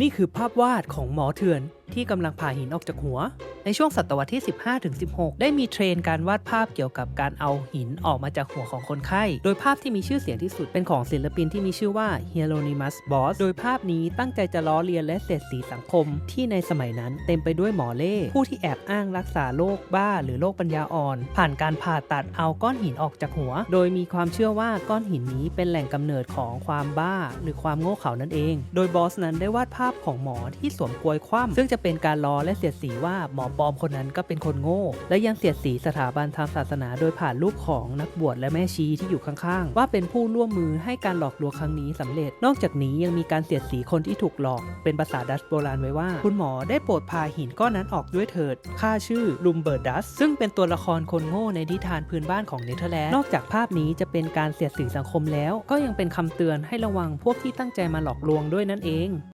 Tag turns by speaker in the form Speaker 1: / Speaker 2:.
Speaker 1: นี่คือภาพวาดของหมอเถื่อนที่กำลังผ่าหินออกจากหัว ในช่วงศตวรรษที่ 15-16 ได้มีเทรนการวาดภาพเกี่ยวกับการเอาหินออกมาจากหัวของคนไข้ โดยภาพที่มีชื่อเสียงที่สุดเป็นของศิลปินที่มีชื่อว่า Hieronymus Bosch โดยภาพนี้ตั้งใจจะล้อเลียนและเสียดสีสังคม ที่ในสมัยนั้นเต็มไปด้วยหมอเล่ผู้ที่แอบอ้างรักษาโรคบ้า หรือโรคปัญญาอ่อน ผ่านการผ่าตัดเอาก้อนหินออกจากหัว โดยมีความเชื่อว่าก้อนหินนี้เป็นแหล่งกำเนิดของความบ้า หรือความโง่เขลานั่นเอง โดยบอสนั้นได้วาดภาพาพของหมอที่สวมกลวยคว่ำซึ่งจะเป็นการล้อและเสียดสีว่าหมอปลอมคนนั้นก็เป็นคนโง่ และยังเสียดสีสถาบันทางศาสนาโดยผ่านรูปของนักบวชและแม่ชีที่อยู่ข้างๆ ว่าเป็นผู้ร่วมมือให้การหลอกลวงครั้งนี้สำเร็จ นอกจากนี้ยังมีการเสียดสีคนที่ถูกหลอก เป็นภาษาดัชโบราณไว้ว่า คุณหมอได้โปรดพาหินก้อนนั้นออกด้วยเถิดข้าชื่อลุมเบิร์ดัสซึ่งเป็นตัวละครคนโง่ในนิทานพื้นบ้านของเนเธอร์แลนด์นอกจากภาพนี้จะเป็นการเสียดสีสังคมแล้ว ก็ยังเป็นคำเตือนให้ระวังพวกที่ตั้งใจมาหลอกลวงด้วยนั่นเอง